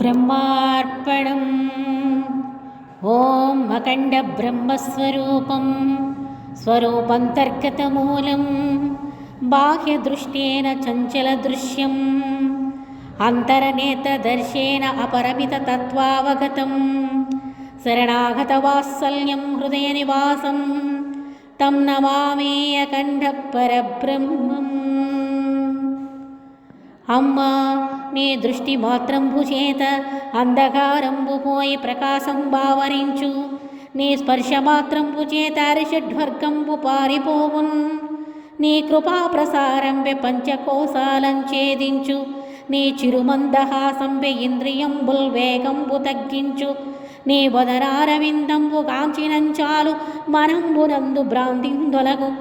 ब्रह्मार्पणम्। ॐ अखण्डब्रह्मस्वरूपं स्वरूपान्तर्गतमूलं बाह्यदृष्टेन चञ्चलदृश्यम्। अन्तरनेत्रदर्शेन अपरमिततत्त्वावगतं शरणागतवात्सल्यं हृदयनिवासं तं नमामे अखण्ड అమ్మా నీ దృష్టి మాత్రంబు చేత అంధకారంబు పోయి ప్రకాశం బావరించు. నీ స్పర్శ మాత్రంబు చేత అరిషడ్వర్గంబు పారిపోవున్. నీ కృపా ప్రసారంబె పంచకోశాలం ఛేదించు. నీ చిరుమందహాసంబె ఇంద్రియంబుల్ వేగంబు తగ్గించు. నీ వదరారవిందంబు కాంచినంచాలు మనంబునందు భ్రాంతిందొలగు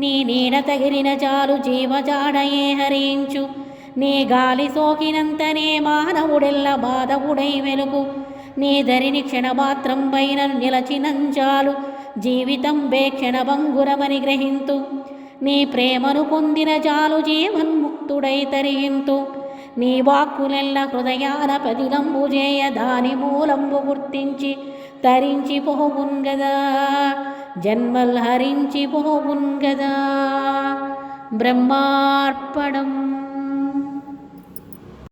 నీ నీడ తగిలిన చాలు జీవజాడయే హరించు. నీ గాలి సోకినంతనే మానవుడెల్ల బాధవుడై వెలుగు నీ ధరిని క్షణమాత్రం పైన నిలచినంచాలు జీవితం బే క్షణభంగురమని గ్రహింతు నీ ప్రేమను పొందిన చాలు జీవన్ముక్తుడై తరిగింతు నీ వాక్కులెల్ల హృదయాన పదిలంబు చేయ దాని మూలంబు గుర్తించి తరించి పోగున్ గదా జన్మల్ హరించి పోగున్ గదా బ్రహ్మార్పణం